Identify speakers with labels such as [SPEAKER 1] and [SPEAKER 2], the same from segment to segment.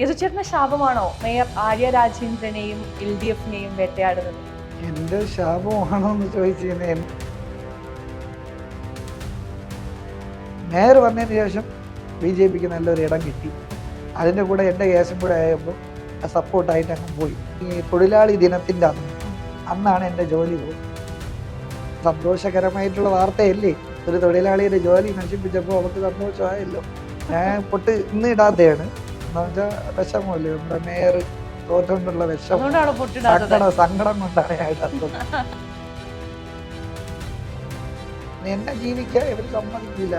[SPEAKER 1] യദുചേട്ടന്റെ ശാപമാണോ മേയർ ആര്യ രാജേന്ദ്രനെയും L D എഫിനെയും വേട്ടയാടുന്നത്
[SPEAKER 2] എന്റെ ശാപമാണോ എന്ന് ചോദിച്ചിരുന്നേ മേയർ വന്നതിന് ശേഷം ബി ജെ പിക്ക് നല്ലൊരു ഇടം കിട്ടി അതിൻ്റെ കൂടെ എൻ്റെ കേസും കൂടെ ആയപ്പോൾ സപ്പോർട്ടായിട്ട് അങ്ങ് പോയി ഈ തൊഴിലാളി ദിനത്തിൻ്റെ അന്ന് അന്നാണ് എൻ്റെ ജോലി പോയി സന്തോഷകരമായിട്ടുള്ള വാർത്തയല്ലേ ഒരു തൊഴിലാളിയുടെ ജോലി നശിപ്പിച്ചപ്പോൾ അവർക്ക് സന്തോഷമായല്ലോ ഞാൻ പൊട്ട് ഇന്ന് ഇടാതെയാണ് വിഷമല്ലേ നമ്മുടെ മേയർ തോറ്റുകൊണ്ടുള്ള
[SPEAKER 1] വിഷമം സങ്കടം കൊണ്ടാണ് ഞാൻ ഇടാത്തത്
[SPEAKER 2] എന്നെ ജീവിക്കാൻ ഇവർ സമ്മതിക്കില്ല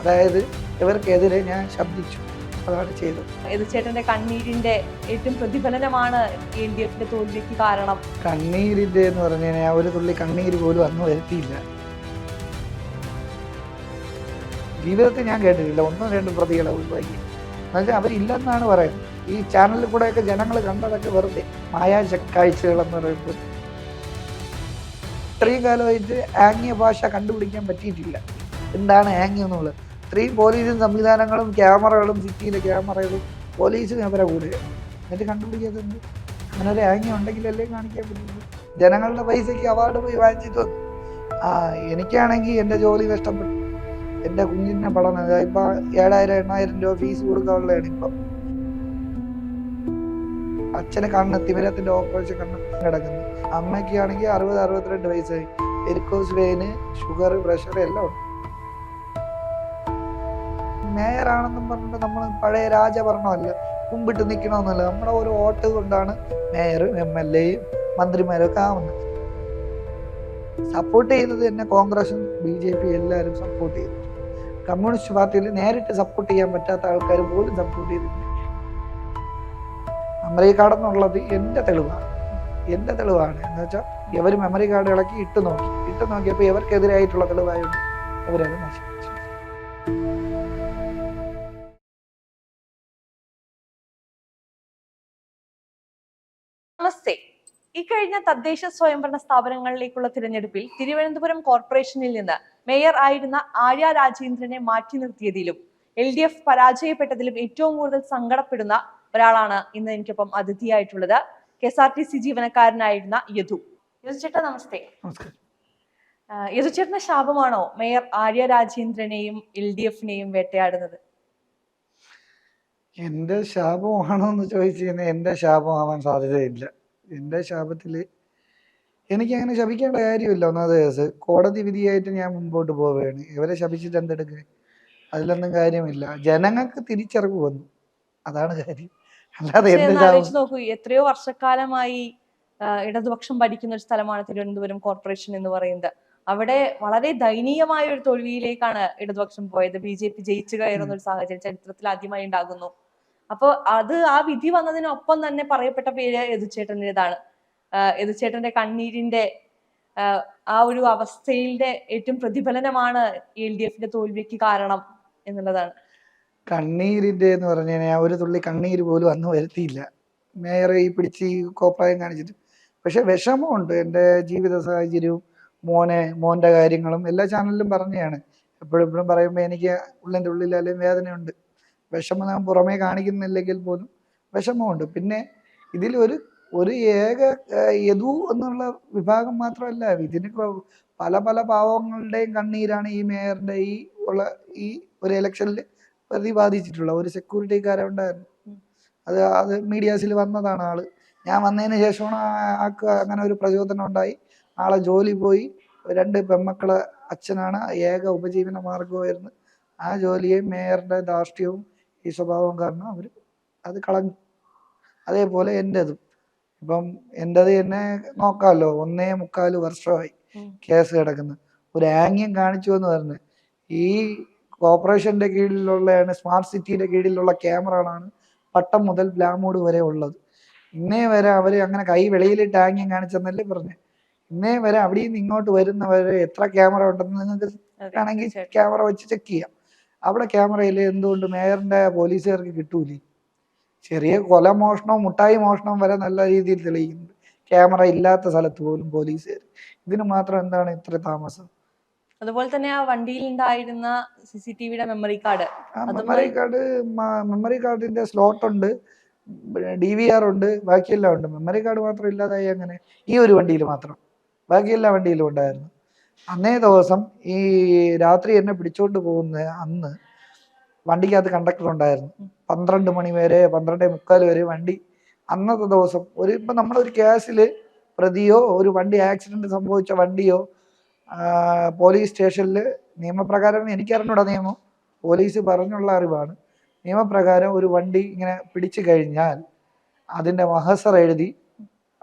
[SPEAKER 2] അതായത് ഇവർക്കെതിരെ ഞാൻ ശബ്ദിച്ചു അതാണ് ചെയ്തത്
[SPEAKER 1] ചേട്ടന്റെ കണ്ണീരിന്റെ ഏറ്റവും പ്രതിഫലനമാണ് എൻ ഡി എഫിന്റെ തോൽവിക്ക് കാരണം
[SPEAKER 2] കണ്ണീരിന്റെ എന്ന് പറഞ്ഞു കഴിഞ്ഞാൽ ഒരു തുള്ളി കണ്ണീര് പോലും അന്ന് വരുത്തിയില്ല ജീവിതത്തിൽ ഞാൻ കേട്ടിട്ടില്ല ഒന്നും രണ്ടും പ്രതികളെ ഒഴിവാക്കി എന്നുവെച്ചാൽ അവരില്ലെന്നാണ് പറയുന്നത് ഈ ചാനലിൽ കൂടെയൊക്കെ ജനങ്ങൾ കണ്ടതൊക്കെ വെറുതെ എന്ന് പറയുമ്പോൾ ഇത്രയും കാലമായിട്ട് ആംഗ്യ ഭാഷ കണ്ടുപിടിക്കാൻ പറ്റിയിട്ടില്ല എന്താണ് ആംഗ്യം എന്നുള്ളത് ഇത്രയും പോലീസും സംവിധാനങ്ങളും ക്യാമറകളും സിറ്റിയിലെ ക്യാമറകളും പോലീസും അവരെ കൂടെ എന്നിട്ട് കണ്ടുപിടിക്കാത്തത് അങ്ങനെ ഒരു ആംഗ്യം ഉണ്ടെങ്കിലല്ലേ കാണിക്കാൻ പറ്റുള്ളൂ ജനങ്ങളുടെ പൈസയ്ക്ക് അവാർഡ് പോയി വാങ്ങിച്ചിട്ട് ആ എനിക്കാണെങ്കിൽ എൻ്റെ ജോലി നഷ്ടപ്പെട്ടു എന്റെ കുഞ്ഞിന്റെ പഠനം ഇപ്പൊ ഏഴായിരം എണ്ണായിരം രൂപ ഫീസ് കൊടുക്കാനുള്ളതാണ് ഇപ്പൊ അച്ഛന് കണ്ണ് തിമിരത്തിന്റെ ഓപ്പറേഷൻ കണ്ണ് കിടക്കുന്നു അമ്മയ്ക്ക് ആണെങ്കിൽ അറുപത് അറുപത്തിരണ്ട് വയസ്സായി എരിക്കോസ് വെയിന് ഷുഗർ പ്രഷർ എല്ലാം ഉണ്ട് മേയറാണെന്നും പറഞ്ഞിട്ട് നമ്മൾ പഴയ രാജഭരണമല്ല മുമ്പിട്ട് നിൽക്കണമെന്നല്ല നമ്മുടെ ഒരു വോട്ട് കൊണ്ടാണ് മേയറും എം എൽ എയും ഒക്കെ ആവുന്നത് സപ്പോർട്ട് ചെയ്തത് തന്നെ കോൺഗ്രസും ബി ജെ പി എല്ലാവരും സപ്പോർട്ട് ചെയ്തു കമ്മ്യൂണിസ്റ്റ് പാർട്ടിയിൽ നേരിട്ട് സപ്പോർട്ട് ചെയ്യാൻ പറ്റാത്ത ആൾക്കാർ പോലും സപ്പോർട്ട് ചെയ്തിട്ടുണ്ട് മെമ്മറി കാർഡ് എന്നുള്ളത് എൻ്റെ തെളിവാണ് എൻ്റെ തെളിവാണ് എന്ന് വെച്ചാൽ ഇവർ മെമ്മറി കാർഡ് ഇളക്കി ഇട്ട് നോക്കി ഇട്ട് നോക്കിയപ്പോൾ ഇവർക്കെതിരായിട്ടുള്ള തെളിവായതുകൊണ്ട് ഇവരത് നശിപ്പിച്ചു
[SPEAKER 1] നമസ്തേ ഇക്കഴിഞ്ഞ തദ്ദേശ സ്വയംഭരണ സ്ഥാപനങ്ങളിലേക്കുള്ള തിരഞ്ഞെടുപ്പിൽ തിരുവനന്തപുരം കോർപ്പറേഷനിൽ നിന്ന് മേയർ ആയിരുന്ന ആര്യ രാജേന്ദ്രനെ മാറ്റി നിർത്തിയതിലും എൽ ഡി എഫ് പരാജയപ്പെട്ടതിലും ഏറ്റവും കൂടുതൽ സങ്കടപ്പെടുന്ന ഒരാളാണ് ഇന്ന് എനിക്കൊപ്പം അതിഥിയായിട്ടുള്ളത് K S R T C ജീവനക്കാരനായിരുന്ന യദു യദുചേട്ടാ നമസ്തേ നമസ്കാരം യദുചേട്ടന്റെ ശാപമാണോ മേയർ ആര്യ രാജേന്ദ്രനെയും എൽ ഡി എഫിനെയും വേട്ടയാടുന്നത്
[SPEAKER 2] എന്റെ ശാപമാണോ എന്ന് ചോദിച്ചു കഴിഞ്ഞാൽ എന്റെ ശാപമാവാൻ സാധ്യതയില്ല എൻ്റെ ശാപത്തിൽ എനിക്ക് അങ്ങനെ ശപിക്കേണ്ട കാര്യമില്ല ഒന്നാമത് കേസ് കോടതി വിധിയായിട്ട് ഞാൻ മുമ്പോട്ട് പോവുകയാണ് ഇവരെ ശപിച്ചിട്ട് എന്തെടുക്കുക അതിലൊന്നും കാര്യമില്ല ജനങ്ങൾക്ക് തിരിച്ചറിവ് വന്നു അതാണ് കാര്യം
[SPEAKER 1] അല്ലാതെ നോക്കൂ എത്രയോ വർഷക്കാലമായി ഇടതുപക്ഷം ഭരിക്കുന്ന ഒരു സ്ഥലമാണ് തിരുവനന്തപുരം കോർപ്പറേഷൻ എന്ന് പറയുന്നത് അവിടെ വളരെ ദയനീയമായ ഒരു തോൽവിയിലേക്കാണ് ഇടതുപക്ഷം പോയത് ബി ജെ പി ജയിച്ചു കയറുന്ന ഒരു സാഹചര്യം ചരിത്രത്തിൽ ആദ്യമായി ഉണ്ടാകുന്നു അപ്പോൾ അത് ആ വിധി വന്നതിനൊപ്പം തന്നെ പറയപ്പെട്ട പേര് യദുച്ചേട്ടൻ്റെതാണ് യദുചേട്ടൻ്റെ കണ്ണീരിൻ്റെ ആ ഒരു അവസ്ഥയിലെ ഏറ്റവും പ്രതിഫലനമാണ് എൽ ഡി എഫിന്റെ തോൽവിക്ക് കാരണം എന്നുള്ളതാണ്
[SPEAKER 2] കണ്ണീരിന്റെ എന്ന് പറഞ്ഞു കഴിഞ്ഞാൽ ഒരു തുള്ളി കണ്ണീര് പോലും അന്ന് വരുത്തിയില്ല മേയർ ഈ പിടിച്ച് ഈ കോപ്രായം കാണിച്ചിട്ട് പക്ഷെ വിഷമമുണ്ട് എൻ്റെ ജീവിത സാഹചര്യവും മോനെ മോൻ്റെ കാര്യങ്ങളും എല്ലാ ചാനലിലും പറഞ്ഞതാണ് എപ്പോഴും എപ്പോഴും പറയുമ്പോൾ എനിക്ക് ഉള്ളിൻ്റെ ഉള്ളിൽ അല്ലെങ്കിൽ വേദനയുണ്ട് വിഷമം നാം പുറമേ കാണിക്കുന്നില്ലെങ്കിൽ പോലും വിഷമമുണ്ട് പിന്നെ ഇതിൽ ഒരു ഒരു ഏക യദു എന്നുള്ള വിഭാഗം മാത്രമല്ല ഇതിന് പല പല പാവങ്ങളുടെയും കണ്ണീരാണ് ഈ മേയറിൻ്റെ ഈ ഉള്ള ഈ ഒരു ഇലക്ഷനിൽ പ്രതിപാദിച്ചിട്ടുള്ള ഒരു സെക്യൂരിറ്റിക്കാരുണ്ടായിരുന്നു അത് അത് മീഡിയാസിൽ വന്നതാണ് ആള് ഞാൻ വന്നതിന് ശേഷമാണ് ആൾക്ക് അങ്ങനെ ഒരു പ്രചോദനം ഉണ്ടായി ആളെ ജോലി പോയി രണ്ട് പെമ്മക്കളെ അച്ഛനാണ് ഏക ഉപജീവന മാർഗമായിരുന്നു ആ ജോലിയെ മേയറുടെ ധാർഷ്ട്യവും ഈ സ്വഭാവം കാരണം അവർ അത് കളഞ്ഞു അതേപോലെ എൻ്റെതും ഇപ്പം എൻ്റെത് എന്നെ നോക്കാമല്ലോ ഒന്നേ മുക്കാൽ വർഷമായി കേസ് കിടക്കുന്നത് ഒരു ആംഗ്യം കാണിച്ചു എന്ന് പറഞ്ഞ് ഈ കോർപ്പറേഷൻ്റെ കീഴിലുള്ളതാണ് സ്മാർട്ട് സിറ്റിയുടെ കീഴിലുള്ള ക്യാമറകളാണ് പട്ടം മുതൽ ബ്ലാമോഡ് വരെ ഉള്ളത് ഇന്നേ വരെ അവർ അങ്ങനെ കൈ വെളിയിലിട്ട് ആംഗ്യം കാണിച്ചെന്നല്ലേ പറഞ്ഞു ഇന്നേ വരെ അവിടെ നിന്ന് ഇങ്ങോട്ട് വരുന്നവരെ എത്ര ക്യാമറ ഉണ്ടെന്ന് നിങ്ങൾക്ക് ആണെങ്കിൽ ക്യാമറ വെച്ച് ചെക്ക് ചെയ്യാം അവിടെ ക്യാമറയിൽ എന്തുകൊണ്ട് മേയറിൻ്റെ പോലീസുകാർക്ക് കിട്ടൂലി ചെറിയ കൊല മോഷണവും മുട്ടായി മോഷണവും വരെ നല്ല രീതിയിൽ തെളിയിക്കുന്നുണ്ട് ക്യാമറ ഇല്ലാത്ത സ്ഥലത്ത് പോലും പോലീസുകാർ ഇതിന് മാത്രം എന്താണ് ഇത്ര താമസം
[SPEAKER 1] അതുപോലെ തന്നെ ആ വണ്ടിയിൽ ഉണ്ടായിരുന്ന സി സി ടി വിയുടെ memory card
[SPEAKER 2] memory card memory കാർഡിന്റെ സ്ലോട്ട് ഉണ്ട് ഡി വി ആർ ഉണ്ട് ബാക്കിയെല്ലാം ഉണ്ട് മെമ്മറി കാർഡ് മാത്രം ഇല്ലാതായി അങ്ങനെ ഈ ഒരു വണ്ടിയിൽ മാത്രം ബാക്കിയെല്ലാ വണ്ടിയിലും ഉണ്ടായിരുന്നു അന്നേ ദിവസം ഈ രാത്രി എന്നെ പിടിച്ചോണ്ട് പോകുന്ന അന്ന് വണ്ടിക്കകത്ത് കണ്ടക്ടർ ഉണ്ടായിരുന്നു പന്ത്രണ്ട് മണി വരെ പന്ത്രണ്ട് മുക്കാൽ വരെ വണ്ടി അന്നത്തെ ദിവസം ഒരു ഇപ്പം നമ്മളൊരു കേസിൽ പ്രതിയോ ഒരു വണ്ടി ആക്സിഡന്റ് സംഭവിച്ച വണ്ടിയോ പോലീസ് സ്റ്റേഷനിൽ നിയമപ്രകാരം എനിക്കറിഞ്ഞൂടാ നിയമം പോലീസ് പറഞ്ഞുള്ള അറിവാണ് നിയമപ്രകാരം ഒരു വണ്ടി ഇങ്ങനെ പിടിച്ചു കഴിഞ്ഞാൽ അതിൻ്റെ മഹസർ എഴുതി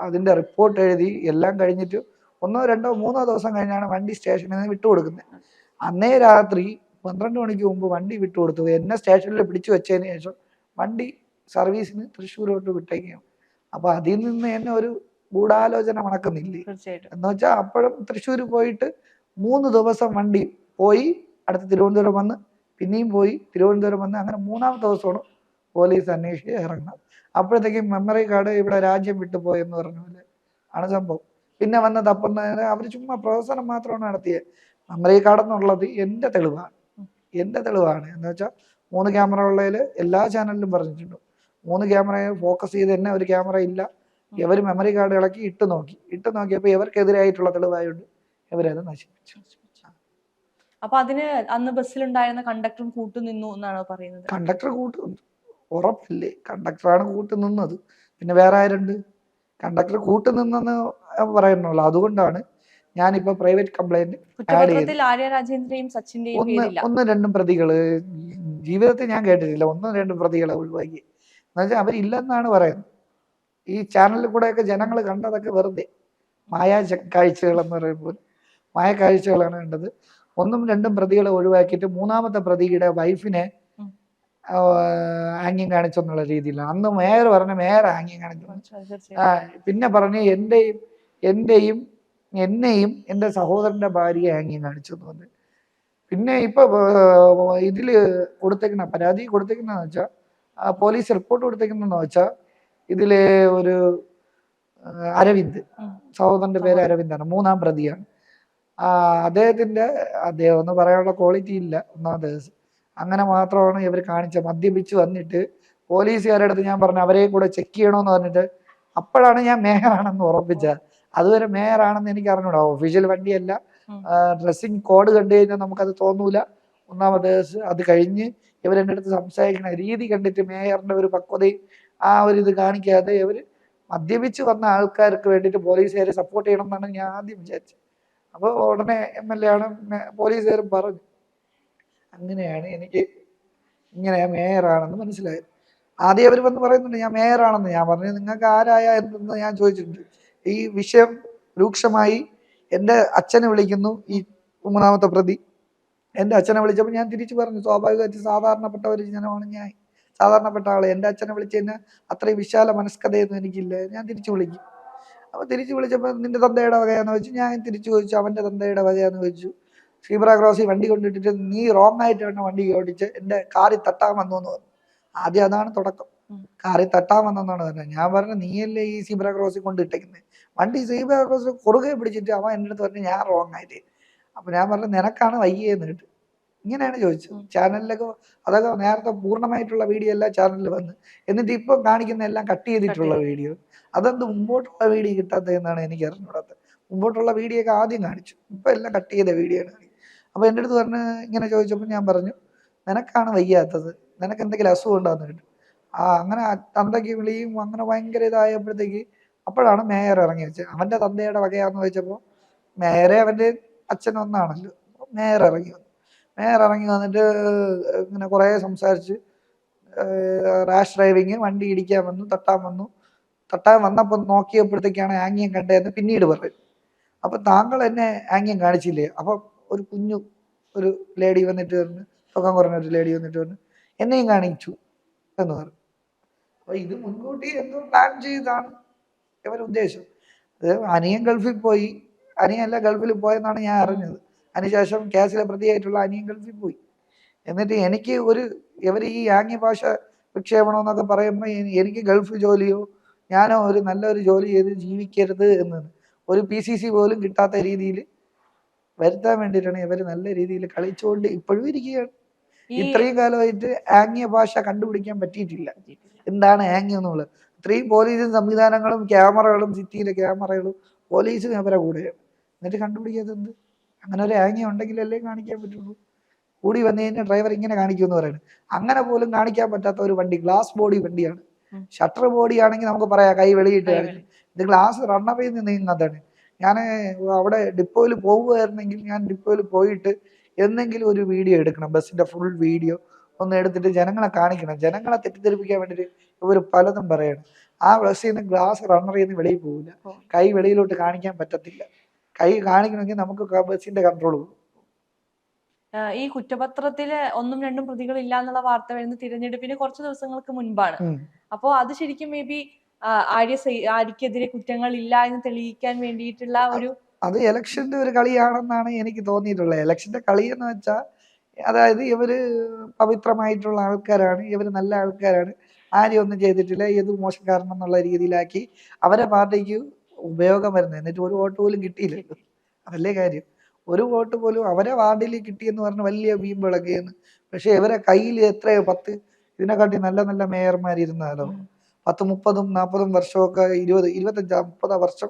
[SPEAKER 2] അതിൻ്റെ റിപ്പോർട്ട് എഴുതി എല്ലാം കഴിഞ്ഞിട്ട് ഒന്നോ രണ്ടോ മൂന്നോ ദിവസം കഴിഞ്ഞാണ് വണ്ടി സ്റ്റേഷനിൽ നിന്ന് വിട്ടുകൊടുക്കുന്നത് അന്നേ രാത്രി പന്ത്രണ്ട് മണിക്ക് മുമ്പ് വണ്ടി വിട്ടുകൊടുത്തു എന്നെ സ്റ്റേഷനിൽ പിടിച്ചു വെച്ചതിന് ശേഷം വണ്ടി സർവീസിന് തൃശ്ശൂരോട്ട് വിട്ടേക്കും അപ്പൊ അതിൽ നിന്ന് എന്നെ ഒരു ഗൂഢാലോചന മണക്കുന്നില്ലേ എന്ന് വെച്ചാൽ അപ്പോഴും തൃശ്ശൂർ പോയിട്ട് മൂന്ന് ദിവസം വണ്ടി പോയി അടുത്ത തിരുവനന്തപുരം വന്ന് പിന്നെയും പോയി തിരുവനന്തപുരം വന്ന് അങ്ങനെ മൂന്നാമത്തെ ദിവസമാണ് പോലീസ് അന്വേഷിച്ച് ഇറങ്ങുന്നത് അപ്പോഴത്തേക്കും മെമ്മറി കാർഡ് ഇവിടെ രാജ്യം വിട്ടു പോയെന്ന് പറഞ്ഞ പോലെ ആണ് സംഭവം പിന്നെ വന്നത് തപ്പുന്നത് അവർ ചുമ്മാ പ്രവർത്തനം മാത്രമാണ് നടത്തിയത് മെമ്മറി കാർഡ് എന്നുള്ളത് എൻ്റെ തെളിവാണ് എൻ്റെ തെളിവാണ് എന്ന് വെച്ചാൽ മൂന്ന് ക്യാമറ ഉള്ളതിൽ എല്ലാ ചാനലിലും പറഞ്ഞിട്ടുണ്ട് മൂന്ന് ക്യാമറയെ ഫോക്കസ് ചെയ്ത് തന്നെ ഒരു ക്യാമറ ഇല്ല ഇവർ മെമ്മറി കാർഡ് ഇളക്കി ഇട്ട് നോക്കി ഇട്ട് നോക്കിയപ്പോൾ ഇവർക്കെതിരായിട്ടുള്ള തെളിവായതുകൊണ്ട് ഇവരത് നശിപ്പിച്ചു
[SPEAKER 1] അപ്പൊ അതിന് അന്ന് ബസ്സിലുണ്ടായിരുന്ന കണ്ടക്ടറും കൂട്ടു നിന്നു എന്നാണ് പറയുന്നത്
[SPEAKER 2] കണ്ടക്ടർ കൂട്ടു ഉറപ്പില്ലേ കണ്ടക്ടറാണ് കൂട്ടു നിന്നത് പിന്നെ വേറെ ആരുണ്ട് കണ്ടക്ടർ കൂട്ടു നിന്നെന്ന് പറയുന്നുള്ളൂ അതുകൊണ്ടാണ് ഞാനിപ്പോ പ്രൈവറ്റ് കംപ്ലൈന്റ്
[SPEAKER 1] ആഡ് ചെയ്ത് ഒന്ന്
[SPEAKER 2] ഒന്നും രണ്ടും പ്രതികള് ജീവിതത്തിൽ ഞാൻ കേട്ടിട്ടില്ല ഒന്നും രണ്ടും പ്രതികളെ ഒഴിവാക്കി എന്നുവെച്ചാൽ അവരില്ലെന്നാണ് പറയുന്നത് ഈ ചാനലിൽ ഒക്കെ ജനങ്ങൾ കണ്ടതൊക്കെ വെറുതെ മായ കാഴ്ചകൾ എന്ന് പറയുമ്പോൾ മായ കാഴ്ചകളാണ് കണ്ടത് ഒന്നും രണ്ടും പ്രതികളെ ഒഴിവാക്കിയിട്ട് മൂന്നാമത്തെ പ്രതിയുടെ വൈഫിനെ ആംഗ്യം കാണിച്ചെന്നുള്ള രീതിയിലാണ് അന്ന് മേയർ പറഞ്ഞ മേയർ ആംഗ്യം കാണിച്ചു പിന്നെ പറഞ്ഞ് എൻ്റെയും എൻ്റെയും എന്നെയും എൻ്റെ സഹോദരൻ്റെ ഭാര്യയെ ആംഗ്യം കാണിച്ചു തോന്നുന്നത് പിന്നെ ഇപ്പോൾ ഇതിൽ കൊടുത്തേക്കുന്ന പരാതി കൊടുത്തേക്കുന്നതെന്ന് വെച്ചാൽ പോലീസ് റിപ്പോർട്ട് കൊടുത്തേക്കുന്നതെന്ന് വെച്ചാൽ ഇതില് ഒരു അരവിന്ദ് സഹോദരൻ്റെ പേര് അരവിന്ദാണ് മൂന്നാം പ്രതിയാണ് അദ്ദേഹത്തിൻ്റെ അദ്ദേഹം ഒന്നും പറയാനുള്ള ക്വാളിറ്റി ഇല്ല ഒന്നാമത്തെ ദിവസം അങ്ങനെ മാത്രമാണ് ഇവർ കാണിച്ച മദ്യപിച്ച് വന്നിട്ട് പോലീസുകാരുടെ അടുത്ത് ഞാൻ പറഞ്ഞു അവരെ കൂടെ ചെക്ക് ചെയ്യണമെന്ന് പറഞ്ഞിട്ട് അപ്പോഴാണ് ഞാൻ മേഹറാണെന്ന് ഉറപ്പിച്ചത് അതുവരെ മേയറാണെന്ന് എനിക്ക് അറിഞ്ഞൂടാ ഒഫീഷ്യൽ വണ്ടിയല്ല ഡ്രസ്സിങ് കോഡ് കണ്ടു കഴിഞ്ഞാൽ നമുക്കത് തോന്നൂല ഒന്നാമത് അത് കഴിഞ്ഞ് ഇവരെൻ്റെ അടുത്ത് സംസാരിക്കുന്ന രീതി കണ്ടിട്ട് മേയറിൻ്റെ ഒരു പക്വതയും ആ ഒരു ഇത് കാണിക്കാതെ ഇവർ മദ്യപിച്ച് വന്ന ആൾക്കാർക്ക് വേണ്ടിയിട്ട് പോലീസുകാരെ സപ്പോർട്ട് ചെയ്യണം എന്നാണ് ഞാൻ ആദ്യം വിചാരിച്ചത് അപ്പോൾ ഉടനെ എം എൽ എ ആണ് പോലീസുകാരും പറഞ്ഞു അങ്ങനെയാണ് എനിക്ക് ഇങ്ങനെ മേയറാണെന്ന് മനസ്സിലായത് ആദ്യം അവർ വന്ന് പറയുന്നുണ്ട് ഞാൻ മേയറാണെന്ന് ഞാൻ പറഞ്ഞു നിങ്ങൾക്ക് ആരായ എന്തെന്ന് ഞാൻ ചോദിച്ചിട്ടുണ്ട് ഈ വിഷയം രൂക്ഷമായി എൻ്റെ അച്ഛനെ വിളിക്കുന്നു ഈ മൂന്നാമത്തെ പ്രതി എൻ്റെ അച്ഛനെ വിളിച്ചപ്പോൾ ഞാൻ തിരിച്ചു പറഞ്ഞു സ്വാഭാവികമായിട്ട് സാധാരണപ്പെട്ട ഒരു ജനമാണ് ഞാൻ സാധാരണപ്പെട്ട ആൾ എൻ്റെ അച്ഛനെ വിളിച്ചതിന് അത്രയും വിശാല മനസ്കഥയൊന്നും എനിക്കില്ല ഞാൻ തിരിച്ചു വിളിക്കും അപ്പോൾ തിരിച്ചു വിളിച്ചപ്പോൾ നിൻ്റെ തന്തയുടെ വകയാന്ന് വെച്ചു ഞാൻ തിരിച്ചു ചോദിച്ചു അവൻ്റെ തന്തയുടെ വകയാന്ന് വെച്ചു സീബ്ര ക്രോസി വണ്ടി കൊണ്ടിട്ടിട്ട് നീ റോങ് ആയിട്ട് വേണം വണ്ടി ഓടിച്ച് എൻ്റെ കാറിൽ തട്ടാൻ വന്നു എന്ന് പറഞ്ഞു ആദ്യം അതാണ് തുടക്കം കാറിൽ തട്ടാൻ വന്നെന്നാണ് പറഞ്ഞത് ഞാൻ പറഞ്ഞു നീയല്ലേ ഈ സീബ്ര ക്രോസി കൊണ്ടിട്ടേക്കുന്നത് വണ്ടി ക്രോസ് കുറുകെ പിടിച്ചിട്ട് അവൻ എൻ്റെ അടുത്ത് പറഞ്ഞു ഞാൻ റോങ് ആയിട്ട് അപ്പം ഞാൻ പറഞ്ഞു നിനക്കാണ് വയ്യേന്ന് കേട്ട് ഇങ്ങനെയാണ് ചോദിച്ചത് ചാനലിലൊക്കെ അതൊക്കെ നേരത്തെ പൂർണ്ണമായിട്ടുള്ള വീഡിയോ എല്ലാം ചാനലിൽ വന്ന് എന്നിട്ട് ഇപ്പം കാണിക്കുന്ന എല്ലാം കട്ട് ചെയ്തിട്ടുള്ള വീഡിയോ അതെന്ത് മുമ്പോട്ടുള്ള വീഡിയോ എന്നാണ് എനിക്ക് അറിഞ്ഞൂടാത്തത് മുമ്പോട്ടുള്ള വീഡിയോ ഒക്കെ ആദ്യം കാണിച്ചു ഇപ്പം എല്ലാം കട്ട് ചെയ്ത വീഡിയോ ആണ് അപ്പോൾ എൻ്റെ അടുത്ത് പറഞ്ഞ് ഇങ്ങനെ ചോദിച്ചപ്പോൾ ഞാൻ പറഞ്ഞു നിനക്കാണ് വയ്യാത്തത് നിനക്ക് എന്തെങ്കിലും അസുഖം ഉണ്ടാകുന്നു ആ അങ്ങനെ തന്തയ്ക്ക് വിളിയും അങ്ങനെ ഭയങ്കര ഇതായപ്പോഴത്തേക്ക് അപ്പോഴാണ് മേയർ ഇറങ്ങി വെച്ചത് അവൻ്റെ തന്തയുടെ വകയാണെന്ന് വെച്ചപ്പോൾ മേയറെ അവൻ്റെ ഒന്നാണല്ലോ മേയർ ഇറങ്ങി വന്നു മേയർ ഇറങ്ങി വന്നിട്ട് ഇങ്ങനെ കുറേ സംസാരിച്ച് റാഷ് ഡ്രൈവിങ് വണ്ടി ഇടിക്കാൻ വന്നു തട്ടാൻ വന്നു തട്ടാൻ വന്നപ്പോൾ നോക്കിയപ്പോഴത്തേക്കാണ് ആംഗ്യം കണ്ടതെന്ന് പിന്നീട് പറയും അപ്പം താങ്കൾ എന്നെ ആംഗ്യം കാണിച്ചില്ലേ അപ്പം ഒരു കുഞ്ഞു ഒരു ലേഡി വന്നിട്ട് പറഞ്ഞു സുഖം കുറഞ്ഞ ഒരു ലേഡി വന്നിട്ട് പറഞ്ഞു എന്നെയും കാണിച്ചു എന്ന് പറഞ്ഞു അപ്പോൾ ഇത് മുൻകൂട്ടി എന്തോ പ്ലാൻ ചെയ്താണ് എന്നൊക്കെ ഉദ്ദേശം അത് അനിയൻ ഗൾഫിൽ പോയി അനിയല്ല ഗൾഫിൽ പോയെന്നാണ് ഞാൻ അറിഞ്ഞത് അതിനുശേഷം കേസിലെ പ്രതിയായിട്ടുള്ള അനിയൻ ഗൾഫിൽ പോയി എന്നിട്ട് എനിക്ക് ഒരു ഇവർ ഈ ആംഗ്യ ഭാഷ വിക്ഷേപണം എന്നൊക്കെ പറയുമ്പോൾ എനിക്ക് ഗൾഫ് ജോലിയോ ഞാനോ ഒരു നല്ലൊരു ജോലി ചെയ്ത് ജീവിക്കരുത് എന്ന് ഒരു പി സി സി പോലും കിട്ടാത്ത രീതിയിൽ വരുത്താൻ വേണ്ടിയിട്ടാണ് ഇവർ നല്ല രീതിയിൽ കളിച്ചുകൊണ്ട് ഇപ്പോഴും ഇരിക്കുകയാണ് ഇത്രയും കാലമായിട്ട് ആംഗ്യ ഭാഷ കണ്ടുപിടിക്കാൻ പറ്റിയിട്ടില്ല എന്താണ് ആംഗ്യം എന്നുള്ളത് ഇത്രയും പോലീസും സംവിധാനങ്ങളും ക്യാമറകളും സിറ്റിയിലെ ക്യാമറകളും പോലീസും അവരെ കൂടെയാണ് എന്നിട്ട് കണ്ടുപിടിക്കാത്തത് അങ്ങനെ ഒരു ആംഗ്യം ഉണ്ടെങ്കിലല്ലേ കാണിക്കാൻ പറ്റുള്ളൂ കൂടി വന്നു കഴിഞ്ഞാൽ ഡ്രൈവർ ഇങ്ങനെ കാണിക്കുമെന്ന് പറയുന്നത് അങ്ങനെ പോലും കാണിക്കാൻ പറ്റാത്ത ഒരു വണ്ടി ഗ്ലാസ് ബോഡി വണ്ടിയാണ് ഷട്ടർ ബോഡി ആണെങ്കിൽ നമുക്ക് പറയാം കൈ വെളിയിട്ട് കാണിക്കും ഇത് ഗ്ലാസ് റണ്ണപ്പയിൽ നിന്ന് നീങ്ങുന്നതാണ് ഞാൻ അവിടെ ഡിപ്പോയിൽ പോകുമായിരുന്നെങ്കിൽ ഞാൻ ഡിപ്പോയിൽ പോയിട്ട് എന്തെങ്കിലും ഒരു വീഡിയോ എടുക്കണം ബസ്സിന്റെ ഫുൾ വീഡിയോ ഒന്ന് എടുത്തിട്ട് ജനങ്ങളെ കാണിക്കണം ജനങ്ങളെ തെറ്റിദ്ധരിപ്പിക്കാൻ വേണ്ടിയിട്ട് ഇവർ പലതും പറയണം ആ ബ്ലസ്സിൽ നിന്ന് ഗ്ലാസ് റണ്ണർ ചെയ്യുന്ന വെളിയിൽ പോകില്ല കൈ വെളിയിലോട്ട് കാണിക്കാൻ പറ്റത്തില്ല കൈ കാണിക്കണമെങ്കിൽ നമുക്ക് ബസ്സിന്റെ കൺട്രോൾ പോകും
[SPEAKER 1] ഈ കുറ്റപത്രത്തില് ഒന്നും രണ്ടും പ്രതികൾ ഇല്ല എന്നുള്ള വാർത്ത വരുന്ന തിരഞ്ഞെടുപ്പിന് കുറച്ച് ദിവസങ്ങൾക്ക് മുൻപാണ് അപ്പോൾ അത് ശരിക്കും മേ ബി ആര്യ ആര്യക്കെതിരെ കുറ്റങ്ങൾ ഇല്ല എന്ന് തെളിയിക്കാൻ വേണ്ടിയിട്ടുള്ള ഒരു
[SPEAKER 2] അത് ഇലക്ഷന്റെ ഒരു കളിയാണെന്നാണ് എനിക്ക് തോന്നിയിട്ടുള്ളത് ഇലക്ഷന്റെ കളി എന്ന് വെച്ചാൽ അതായത് ഇവര് പവിത്രമായിട്ടുള്ള ആൾക്കാരാണ് ഇവര് നല്ല ആൾക്കാരാണ് ആരും ഒന്നും ചെയ്തിട്ടില്ല ഏത് കാരണം എന്നുള്ള രീതിയിലാക്കി അവരെ പാർട്ടിക്ക് ഉപയോഗം വരുന്നത് എന്നിട്ട് ഒരു വോട്ട് പോലും കിട്ടിയില്ലല്ലോ അതല്ലേ കാര്യം ഒരു വോട്ട് പോലും അവരെ വാർഡിൽ കിട്ടിയെന്ന് പറഞ്ഞ് വലിയ വീം വിളക്കിയെന്ന് പക്ഷെ ഇവരെ കയ്യിൽ എത്രയോ പത്ത് ഇതിനെക്കാട്ടി നല്ല നല്ല മേയർമാരിരുന്നാലോ പത്ത് മുപ്പതും നാൽപ്പതും വർഷമൊക്കെ ഇരുപത് ഇരുപത്തഞ്ച് മുപ്പത് വർഷം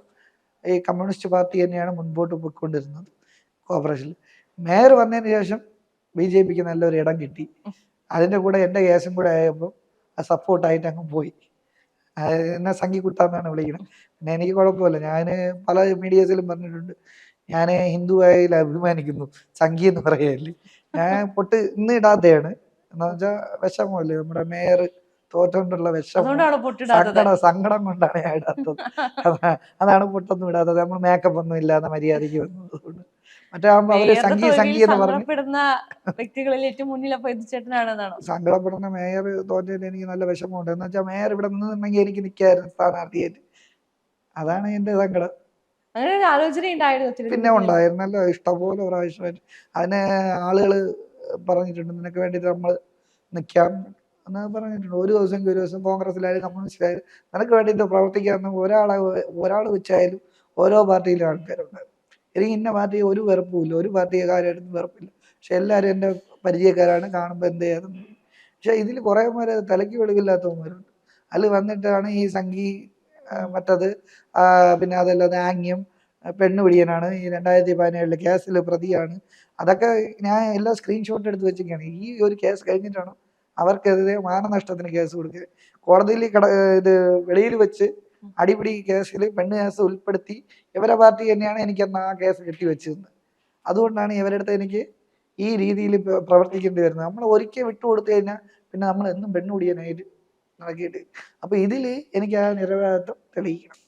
[SPEAKER 2] ഈ കമ്മ്യൂണിസ്റ്റ് പാർട്ടി തന്നെയാണ് മുൻപോട്ട് പോയിക്കൊണ്ടിരുന്നത് കോർപ്പറേഷനിൽ മേയർ വന്നതിന് ശേഷം ബി ജെ പിക്ക് നല്ലൊരു ഇടം കിട്ടി അതിൻ്റെ കൂടെ എൻ്റെ കേസും കൂടെ ആയപ്പോൾ സപ്പോർട്ടായിട്ട് അങ്ങ് പോയി എന്നെ സംഘി കുത്താന്നാണ് വിളിക്കുന്നത് പിന്നെ എനിക്ക് കുഴപ്പമില്ല ഞാൻ പല മീഡിയസിലും പറഞ്ഞിട്ടുണ്ട് ഞാൻ ഹിന്ദുവായാലും അഭിമാനിക്കുന്നു സംഘി എന്ന് പറയല്ലേ ഞാൻ പൊട്ട് ഇന്ന് ഇടാതെയാണ് എന്ന് വെച്ചാൽ വിഷമമല്ലേ നമ്മുടെ മേയർ തോറ്റോണ്ടുള്ള
[SPEAKER 1] വിഷമം സങ്കടം സങ്കടം കൊണ്ടാണ് ഞാൻ ഇടാത്തത്
[SPEAKER 2] അതാണ് പൊട്ടൊന്നും ഇടാത്തത് നമ്മൾ മേക്കപ്പ് ഒന്നും ഇല്ലാതെ മര്യാദയ്ക്ക് വന്നതുകൊണ്ട്
[SPEAKER 1] വ്യക്തികളിൽ ഏറ്റവും
[SPEAKER 2] സങ്കടപ്പെടുന്ന മേയർ തോറ്റത് എനിക്ക് നല്ല വിഷമമുണ്ട് എന്ന് വെച്ചാൽ മേയർ ഇവിടെ നിന്നുണ്ടെങ്കിൽ എനിക്ക് നിൽക്കായിരുന്നു സ്ഥാനാർത്ഥിയായിട്ട് അതാണ് എന്റെ സങ്കടം അങ്ങനെ ഒരു പിന്നെ ഉണ്ടായിരുന്നല്ലോ ഇഷ്ടപോലെ പ്രാവശ്യമായിട്ട് അതിന് ആളുകള് പറഞ്ഞിട്ടുണ്ട് നിനക്ക് വേണ്ടിയിട്ട് നമ്മൾ നിൽക്കാം എന്ന് പറഞ്ഞിട്ടുണ്ട് ഒരു ദിവസം ഒരു ദിവസം കോൺഗ്രസിലായാലും കമ്മ്യൂണിസ്റ്റിലായാലും നിനക്ക് വേണ്ടിയിട്ട് പ്രവർത്തിക്കാമെന്ന് ഒരാളെ ഒരാൾ വെച്ചായാലും ഓരോ പാർട്ടിയിലും ആൾക്കാരുണ്ടായിരുന്നു എനിക്ക് ഇന്ന പാർട്ടി ഒരു വെറുപ്പുമില്ല ഒരു പാർട്ടിയെക്കാരായിട്ടും വെറുപ്പില്ല പക്ഷെ എല്ലാവരും എൻ്റെ പരിചയക്കാരാണ് കാണുമ്പോൾ എന്ത് ചെയ്യാതെ പക്ഷെ ഇതിൽ കുറേ പേര് തലയ്ക്ക് വെളുകില്ലാത്തവന്മാരുണ്ട് അതിൽ വന്നിട്ടാണ് ഈ സംഗി മറ്റത് പിന്നെ അതല്ലാതെ ആംഗ്യം പിടിയനാണ് ഈ രണ്ടായിരത്തി പതിനേഴിലെ കേസിൽ പ്രതിയാണ് അതൊക്കെ ഞാൻ എല്ലാ സ്ക്രീൻഷോട്ട് എടുത്ത് വെച്ചിരിക്കുകയാണ് ഈ ഒരു കേസ് കഴിഞ്ഞിട്ടാണ് അവർക്കെതിരെ മാനനഷ്ടത്തിന് കേസ് കൊടുക്കുക കോടതിയിൽ കട ഇത് വെളിയിൽ വെച്ച് അടിപിടി കേസിൽ പെണ്ണ് കേസ് ഉൾപ്പെടുത്തി ഇവരെ പാർട്ടി തന്നെയാണ് എനിക്കന്ന് ആ കേസ് കെട്ടിവെച്ചിരുന്നത് അതുകൊണ്ടാണ് ഇവരുടെ അടുത്ത് എനിക്ക് ഈ രീതിയിൽ പ്രവർത്തിക്കേണ്ടി വരുന്നത് നമ്മൾ ഒരിക്കൽ വിട്ടുകൊടുത്തു കഴിഞ്ഞാൽ പിന്നെ നമ്മൾ എന്നും പെണ്ണ് കുടിയാനായിട്ട് നടക്കിയിട്ട് അപ്പൊ ഇതിൽ എനിക്ക് ആ നിരപരാധിത്വം തെളിയിക്കണം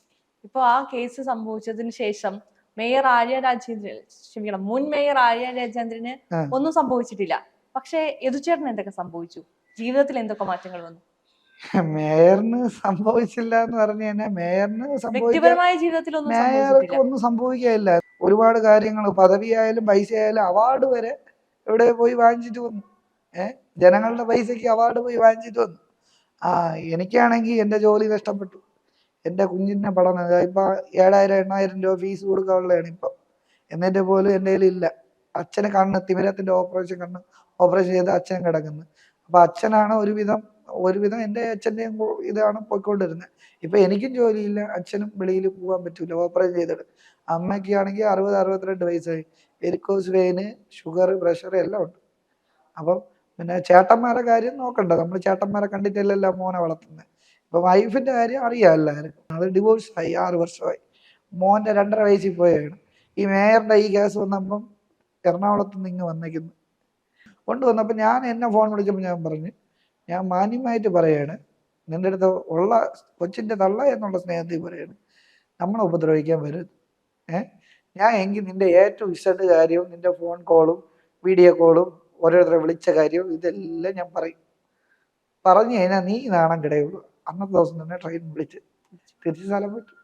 [SPEAKER 1] ഇപ്പൊ ആ കേസ് സംഭവിച്ചതിന് ശേഷം മേയർ ആര്യ രാജേന്ദ്രൻ ക്ഷമിക്കണം മുൻ മേയർ ആര്യ രാജേന്ദ്രന് ഒന്നും സംഭവിച്ചിട്ടില്ല പക്ഷേ യദുചേട്ടന് എന്തൊക്കെ സംഭവിച്ചു ജീവിതത്തിൽ എന്തൊക്കെ മാറ്റങ്ങൾ വന്നു
[SPEAKER 2] മേയറിന് സംഭവിച്ചില്ല എന്ന് പറഞ്ഞു കഴിഞ്ഞാൽ മേയറിന് മേയർക്ക് ഒന്നും സംഭവിക്കില്ല ഒരുപാട് കാര്യങ്ങൾ പദവി ആയാലും പൈസ ആയാലും അവാർഡ് വരെ എവിടെ പോയി വാങ്ങിച്ചിട്ട് വന്നു ഏഹ് ജനങ്ങളുടെ പൈസയ്ക്ക് അവാർഡ് പോയി വാങ്ങിച്ചിട്ട് വന്നു ആ എനിക്കാണെങ്കിൽ എന്റെ ജോലി നഷ്ടപ്പെട്ടു എന്റെ കുഞ്ഞിന്റെ പഠനം ഇപ്പൊ ഏഴായിരം എണ്ണായിരം രൂപ ഫീസ് കൊടുക്കാനുള്ളതാണ് ഇപ്പൊ എന്നിട്ട് പോലും എൻ്റെ ഇല്ല അച്ഛന് കണ്ണ് തിമിരത്തിന്റെ ഓപ്പറേഷൻ കണ്ണ് ഓപ്പറേഷൻ ചെയ്ത് അച്ഛൻ കിടക്കുന്നു അപ്പൊ അച്ഛനാണ് ഒരുവിധം ഒരുവിധം എൻ്റെ അച്ഛൻ്റെയും ഇതാണ് പോയിക്കൊണ്ടിരുന്നത് ഇപ്പം എനിക്കും ജോലിയില്ല അച്ഛനും വെളിയിൽ പോകാൻ പറ്റൂല ഓപ്പറേറ്റ് ചെയ്തിട്ട് അമ്മയ്ക്ക് ആണെങ്കിൽ അറുപത് അറുപത്തിരണ്ട് വയസ്സായി വെരിക്കോസ് വെയിന് ഷുഗർ പ്രഷർ എല്ലാം ഉണ്ട് അപ്പം പിന്നെ ചേട്ടന്മാരെ കാര്യം നോക്കണ്ട നമ്മൾ ചേട്ടന്മാരെ കണ്ടിട്ടല്ല മോനെ വളർത്തുന്നത് ഇപ്പം വൈഫിൻ്റെ കാര്യം അറിയാം എല്ലാവർക്കും അത് ഡിവോഴ്സായി ആറ് വർഷമായി മോൻ്റെ രണ്ടര വയസ്സിൽ പോയാണ് ഈ മേയറിൻ്റെ ഈ കേസ് വന്നപ്പം എറണാകുളത്ത് നിന്ന് ഇങ്ങ് വന്നേക്കുന്നു കൊണ്ടുവന്നപ്പോൾ ഞാൻ എന്നെ ഫോൺ വിളിച്ചപ്പോൾ ഞാൻ പറഞ്ഞു ഞാൻ മാന്യമായിട്ട് പറയാണ് നിന്റെ അടുത്ത് ഉള്ള കൊച്ചിൻ്റെ തള്ള എന്നുള്ള സ്നേഹത്തിൽ പറയാണ് നമ്മളെ ഉപദ്രവിക്കാൻ വരും ഏഹ് ഞാൻ എങ്കിൽ നിന്റെ ഏറ്റവും ഇഷ്ട കാര്യവും നിന്റെ ഫോൺ കോളും വീഡിയോ കോളും ഓരോരുത്തരെ വിളിച്ച കാര്യവും ഇതെല്ലാം ഞാൻ പറയും പറഞ്ഞു കഴിഞ്ഞാൽ നീ നാണം കിടയുള്ളൂ അന്നത്തെ ദിവസം തന്നെ ട്രെയിൻ വിളിച്ച് തിരിച്ച് സ്ഥലം പറ്റും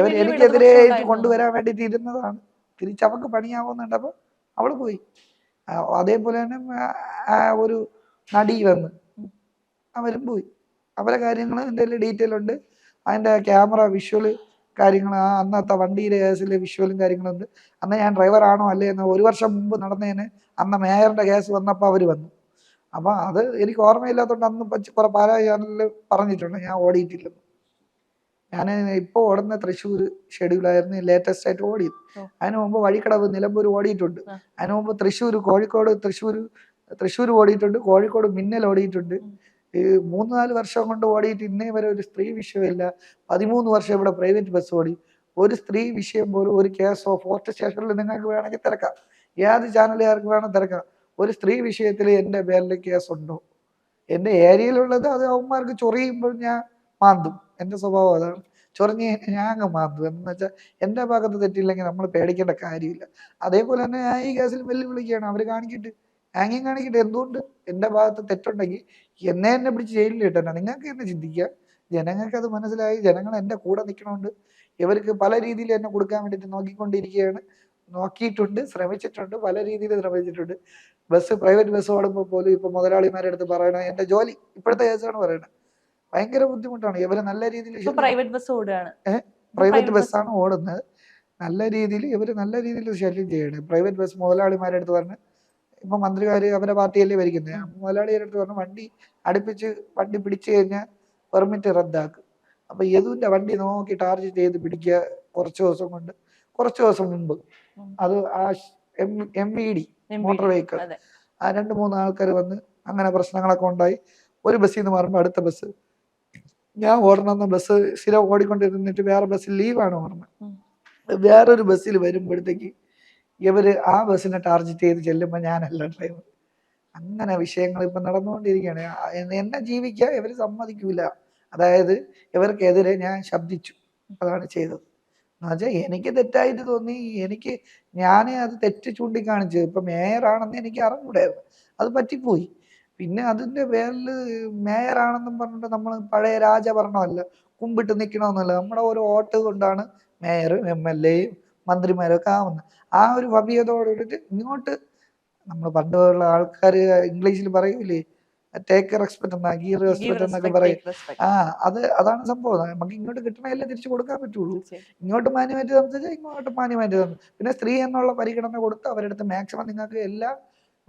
[SPEAKER 2] ഇവർ എനിക്കെതിരെ കൊണ്ടുവരാൻ വേണ്ടി തീരുന്നതാണ് തിരിച്ച് അവൾക്ക് പണിയാവുന്നുണ്ട് അവള് പോയി അതേപോലെ തന്നെ ഒരു നടി വന്ന് അവരും പോയി അവരെ കാര്യങ്ങൾ എൻ്റെ കയ്യിൽ ഡീറ്റെയിൽ ഉണ്ട് അതിൻ്റെ ക്യാമറ വിഷ്വൽ കാര്യങ്ങൾ ആ അന്നത്തെ വണ്ടിയിലെ കേസിലെ വിഷ്വലും കാര്യങ്ങളുണ്ട് അന്ന് ഞാൻ ഡ്രൈവറാണോ അല്ലേ എന്ന് ഒരു വർഷം മുമ്പ് നടന്നതിന് അന്ന് മേയറിൻ്റെ കേസ് വന്നപ്പോൾ അവർ വന്നു അപ്പോൾ അത് എനിക്ക് ഓർമ്മയില്ലാത്തതുകൊണ്ട് അന്ന് കുറെ പാല ചാനലിൽ പറഞ്ഞിട്ടുണ്ട് ഞാൻ ഓടിയിട്ടില്ലെന്ന് ഞാൻ ഇപ്പോൾ ഓടുന്ന തൃശ്ശൂർ ഷെഡ്യൂളായിരുന്നു ലേറ്റസ്റ്റ് ആയിട്ട് ഓടിയത് അതിന് മുമ്പ് വഴിക്കടവ് നിലമ്പൂർ ഓടിയിട്ടുണ്ട് അതിന് മുമ്പ് തൃശ്ശൂർ കോഴിക്കോട് തൃശ്ശൂർ തൃശ്ശൂർ ഓടിയിട്ടുണ്ട് കോഴിക്കോട് മിന്നൽ ഓടിയിട്ടുണ്ട് ഈ മൂന്ന് നാല് വർഷം കൊണ്ട് ഓടിയിട്ട് ഇന്നേ വരെ ഒരു സ്ത്രീ വിഷയമില്ല പതിമൂന്ന് വർഷം ഇവിടെ പ്രൈവറ്റ് ബസ് ഓടി ഒരു സ്ത്രീ വിഷയം പോലും ഒരു കേസോ ഫോർട്ട് സ്റ്റേഷനിൽ നിങ്ങൾക്ക് വേണമെങ്കിൽ തിരക്കാം ഏത് ചാനലുകാർക്ക് വേണമെങ്കിൽ തിരക്കാം ഒരു സ്ത്രീ വിഷയത്തിൽ എൻ്റെ പേരിൽ കേസുണ്ടോ എൻ്റെ ഏരിയയിലുള്ളത് അത് അവന്മാർക്ക് ചൊറിയുമ്പോൾ ഞാൻ മാന്തും എൻ്റെ സ്വഭാവം അതാണ് ചൊറിഞ്ഞ് ഞാൻ അങ്ങ് മാന്തും എന്ന് വെച്ചാൽ എൻ്റെ ഭാഗത്ത് തെറ്റില്ലെങ്കിൽ നമ്മൾ പേടിക്കേണ്ട കാര്യമില്ല അതേപോലെ തന്നെ ഞാൻ ഈ കേസിൽ വെല്ലുവിളിക്കുകയാണ് അവർ കാണിക്കട്ടെ ആംഗ്യം കാണിക്കട്ടെ എന്തുകൊണ്ട് എൻ്റെ ഭാഗത്ത് തെറ്റുണ്ടെങ്കിൽ എന്നെ എന്നെ പിടിച്ച് ജയിലിലിട്ടെന്നെ നിങ്ങൾക്ക് എന്നെ ചിന്തിക്കുക ജനങ്ങൾക്ക് അത് മനസ്സിലായി ജനങ്ങൾ എൻ്റെ കൂടെ നിൽക്കണമുണ്ട് ഇവർക്ക് പല രീതിയിൽ എന്നെ കൊടുക്കാൻ വേണ്ടിയിട്ട് നോക്കിക്കൊണ്ടിരിക്കുകയാണ് നോക്കിയിട്ടുണ്ട് ശ്രമിച്ചിട്ടുണ്ട് പല രീതിയിൽ ശ്രമിച്ചിട്ടുണ്ട് ബസ് പ്രൈവറ്റ് ബസ് ഓടുമ്പോൾ പോലും ഇപ്പോൾ മുതലാളിമാരുടെ അടുത്ത് പറയണ എൻ്റെ ജോലി ഇപ്പോഴത്തെ കേസാണ് പറയണത് ഭയങ്കര ബുദ്ധിമുട്ടാണ് ഇവര് നല്ല രീതിയിൽ
[SPEAKER 1] പ്രൈവറ്റ് ബസ് ഓടുകയാണ്
[SPEAKER 2] പ്രൈവറ്റ് ബസ്സാണ് ഓടുന്നത് നല്ല രീതിയിൽ ഇവർ നല്ല രീതിയിൽ ശല്യം ചെയ്യണേ പ്രൈവറ്റ് ബസ് മുതലാളിമാരുടെ അടുത്ത് പറഞ്ഞ് ഇപ്പൊ മന്ത്രിമാര് അവരെ പാർട്ടിയല്ലേ ഭരിക്കുന്നത് മുതലാളിയുടെ അടുത്ത് പറഞ്ഞു വണ്ടി അടുപ്പിച്ച് വണ്ടി പിടിച്ചു കഴിഞ്ഞാൽ പെർമിറ്റ് റദ്ദാക്കും അപ്പൊ യദുവിന്റെ വണ്ടി നോക്കി ടാർജ് ചെയ്ത് പിടിക്കുക കുറച്ച് ദിവസം കൊണ്ട് കുറച്ച് ദിവസം മുമ്പ് അത് ആ M V D motor vehicle ആ രണ്ട് മൂന്ന് ആൾക്കാർ വന്ന് അങ്ങനെ പ്രശ്നങ്ങളൊക്കെ ഉണ്ടായി ഒരു ബസ്സിൽ നിന്ന് മാറുമ്പോൾ അടുത്ത ബസ് ഞാൻ ഓടണമെന്ന ബസ് സ്ഥിരം ഓടിക്കൊണ്ടിരുന്നിട്ട് വേറെ ബസ്സിൽ ലീവാണ് ഓടുന്നത് വേറൊരു ബസ്സിൽ വരുമ്പോഴത്തേക്ക് ഇവർ ആ ബസ്സിനെ ടാർജറ്റ് ചെയ്ത് ചെല്ലുമ്പോൾ ഞാനല്ല ഡ്രൈവർ അങ്ങനെ വിഷയങ്ങൾ ഇപ്പം നടന്നുകൊണ്ടിരിക്കുകയാണ് എന്നെ ജീവിക്കുക ഇവർ സമ്മതിക്കൂല അതായത് ഇവർക്കെതിരെ ഞാൻ ശബ്ദിച്ചു അതാണ് ചെയ്തത് എന്നുവെച്ചാൽ എനിക്ക് തെറ്റായിട്ട് തോന്നി എനിക്ക് ഞാൻ അത് തെറ്റ് ചൂണ്ടിക്കാണിച്ചു ഇപ്പം മേയറാണെന്ന് എനിക്ക് അറിഞ്ഞൂടായിരുന്നു അത് പറ്റിപ്പോയി പിന്നെ അതിൻ്റെ പേരിൽ മേയറാണെന്നും പറഞ്ഞിട്ട് നമ്മൾ പഴയ രാജ രാജഭരണമല്ല കുമ്പിട്ട് നിൽക്കണമെന്നല്ല നമ്മുടെ ഓരോ വോട്ട് കൊണ്ടാണ് മേയറും എം എൽ എയും മന്ത്രിമാരൊക്കെ ആവുന്ന ആ ഒരു ഭവ്യതയോടുകൂടിയിട്ട് ഇങ്ങോട്ട് നമ്മൾ പണ്ടുള്ള ആൾക്കാർ ഇംഗ്ലീഷിൽ പറയൂലേ ടേക്ക് റെസ്പെക്ട് എന്നാ ഗീ റെസ്പെക്ട് എന്നൊക്കെ പറയും ആ അത് അതാണ് സംഭവം നമുക്ക് ഇങ്ങോട്ട് കിട്ടണമല്ലേ തിരിച്ചു കൊടുക്കാൻ പറ്റുള്ളൂ ഇങ്ങോട്ട് മാറ്റി തന്നിട്ട് ഇങ്ങോട്ട് മാറ്റി തന്നു പിന്നെ സ്ത്രീ എന്നുള്ള പരിഗണന കൊടുത്ത് അടുത്ത് മാക്സിമം നിങ്ങൾക്ക് എല്ലാ